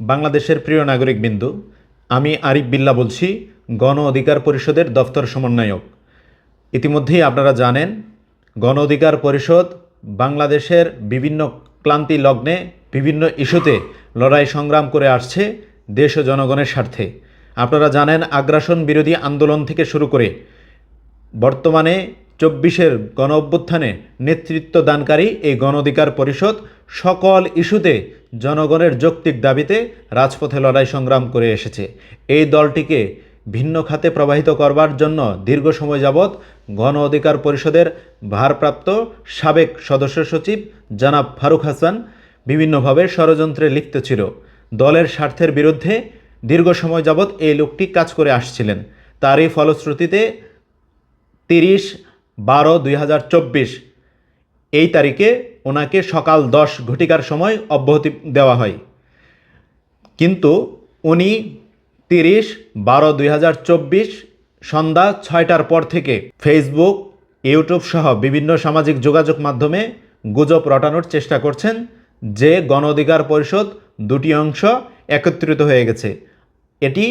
বাংলাদেশের প্রিয় নাগরিক বিন্দু আমি আরিফ বিল্লা বলছি, গণ অধিকার পরিষদের দপ্তর সমন্বয়ক। ইতিমধ্যেই আপনারা জানেন, গণ অধিকার পরিষদ বাংলাদেশের বিভিন্ন ক্লান্তি লগ্নে বিভিন্ন ইস্যুতে লড়াই সংগ্রাম করে আসছে দেশ ও জনগণের স্বার্থে। আপনারা জানেন, আগ্রাসন বিরোধী আন্দোলন থেকে শুরু করে বর্তমানে চব্বিশের গণ অভ্যুত্থানে নেতৃত্ব দানকারী এই গণ অধিকার পরিষদ সকল ইস্যুতে জনগণের যৌক্তিক দাবিতে রাজপথে লড়াই সংগ্রাম করে এসেছে। এই দলটিকে ভিন্ন খাতে প্রবাহিত করবার জন্য দীর্ঘ সময় যাবৎ গণ অধিকার পরিষদের ভারপ্রাপ্ত সাবেক সদস্য সচিব জনাব ফারুক হাসান বিভিন্নভাবে ষড়যন্ত্রে লিপ্ত ছিল। দলের স্বার্থের বিরুদ্ধে দীর্ঘ সময় যাবৎ এই লোকটি কাজ করে আসছিলেন। তারই ফলশ্রুতিতে তিরিশ বারো দুই এই তারিখে ওনাকে সকাল দশ ঘটিকার সময় অব্যাহতি দেওয়া হয়। কিন্তু উনি তিরিশ বারো দুই হাজার চব্বিশ সন্ধ্যা ছয়টার পর থেকে ফেসবুক ইউটিউব সহ বিভিন্ন সামাজিক যোগাযোগ মাধ্যমে গুজব রটানোর চেষ্টা করছেন, যে গণ অধিকার পরিষদ দুটি অংশ একত্রিত হয়ে গেছে। এটি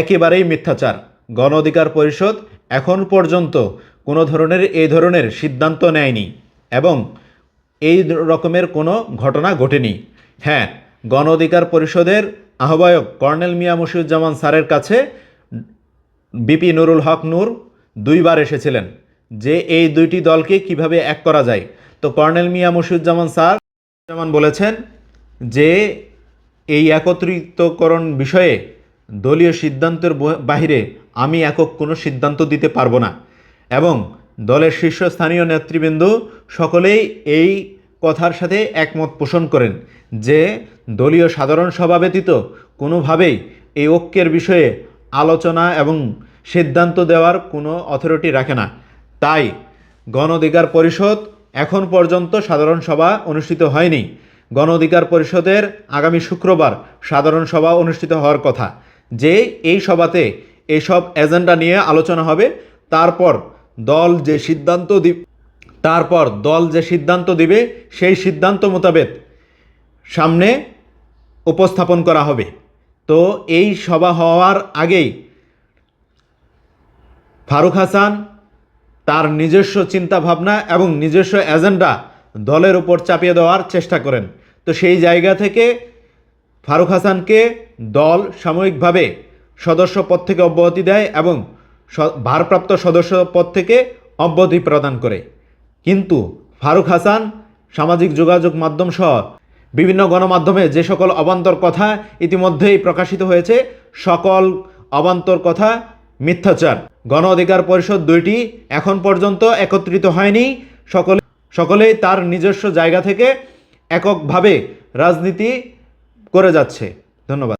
একেবারেই মিথ্যাচার। গণ অধিকার পরিষদ এখন পর্যন্ত কোনো ধরনের এই ধরনের সিদ্ধান্ত নেয়নি এবং এই রকমের কোনো ঘটনা ঘটেনি। হ্যাঁ গণ অধিকার পরিষদের আহ্বায়ক কর্নেল মিয়া মশিউজ্জামান স্যারের কাছে বিপি নুরুল হক নূর দুইবার এসেছিলেন যে এই দুইটি দলকে কীভাবে এক করা যায়। তো কর্নেল মিয়া মশিউজ্জামান স্যার যেমন বলেছেন যে এই একত্রিতকরণ বিষয়ে দলীয় সিদ্ধান্তের বাহিরে আমি একক কোনো সিদ্ধান্ত দিতে পারব না এবং দলের শীর্ষস্থানীয় নেতৃবৃন্দ সকলেই এই কথার সাথে একমত পোষণ করেন যে দলীয় সাধারণ সভা ব্যতীত কোনোভাবেই এই ঐক্যের বিষয়ে আলোচনা এবং সিদ্ধান্ত দেওয়ার কোনো অথরিটি রাখে না। তাই গণ অধিকার পরিষদ এখন পর্যন্ত সাধারণ সভা অনুষ্ঠিত হয়নি। গণ অধিকার পরিষদের আগামী শুক্রবার সাধারণ সভা অনুষ্ঠিত হওয়ার কথা। যে এই সভাতে এইসব এজেন্ডা নিয়ে আলোচনা হবে, তারপর দল যে সিদ্ধান্ত দি তারপর দল যে সিদ্ধান্ত দিবে, সেই সিদ্ধান্ত মোতাবেক সামনে উপস্থাপন করা হবে। তো এই সভা হওয়ার আগেই ফারুক হাসান তার নিজস্ব চিন্তা ভাবনা এবং নিজস্ব এজেন্ডা দলের উপর চাপিয়ে দেওয়ার চেষ্টা করেন। তো সেই জায়গা থেকে ফারুক হাসানকে দল সাময়িকভাবে সদস্য পদ থেকে অব্যাহতি দেয় এবং ভারপ্রাপ্ত সদস্য পদ থেকে অব্যাহতি প্রদান করে। কিন্তু ফারুক হাসান সামাজিক যোগাযোগ মাধ্যম সহ বিভিন্ন গণমাধ্যমে যে সকল অবান্তর কথা ইতিমধ্যেই প্রকাশিত হয়েছে, সকল অবান্তর কথা মিথ্যাচার। গণ অধিকার পরিষদ দুইটি এখন পর্যন্ত একত্রিত হয়নি। সকলে সকলেই তার নিজস্ব জায়গা থেকে এককভাবে রাজনীতি করে যাচ্ছে। ধন্যবাদ।